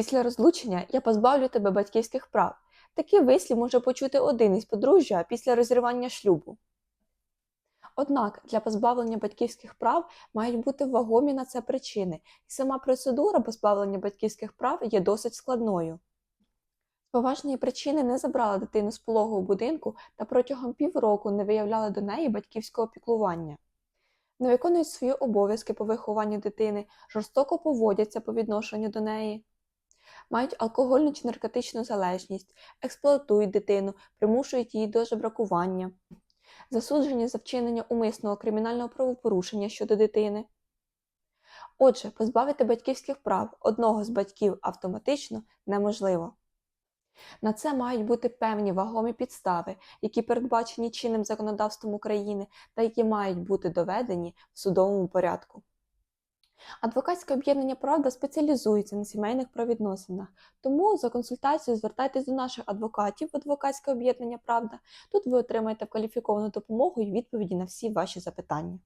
Після розлучення я позбавлю тебе батьківських прав. Такий вислів може почути один із подружжя після розірвання шлюбу. Однак для позбавлення батьківських прав мають бути вагомі на це причини, і сама процедура позбавлення батьківських прав є досить складною. З поважної причини не забрала дитину з пологового будинку та протягом півроку не виявляла до неї батьківського піклування. Не виконують свої обов'язки по вихованню дитини, жорстоко поводяться по відношенню до неї, мають алкогольну чи наркотичну залежність, експлуатують дитину, примушують її до жебракування, засуджені за вчинення умисного кримінального правопорушення щодо дитини. Отже, позбавити батьківських прав одного з батьків автоматично неможливо. На це мають бути певні вагомі підстави, які передбачені чинним законодавством України та які мають бути доведені в судовому порядку. Адвокатське об'єднання Правда спеціалізується на сімейних правовідносинах, тому за консультацією звертайтесь до наших адвокатів в адвокатське об'єднання Правда. Тут ви отримаєте кваліфіковану допомогу і відповіді на всі ваші запитання.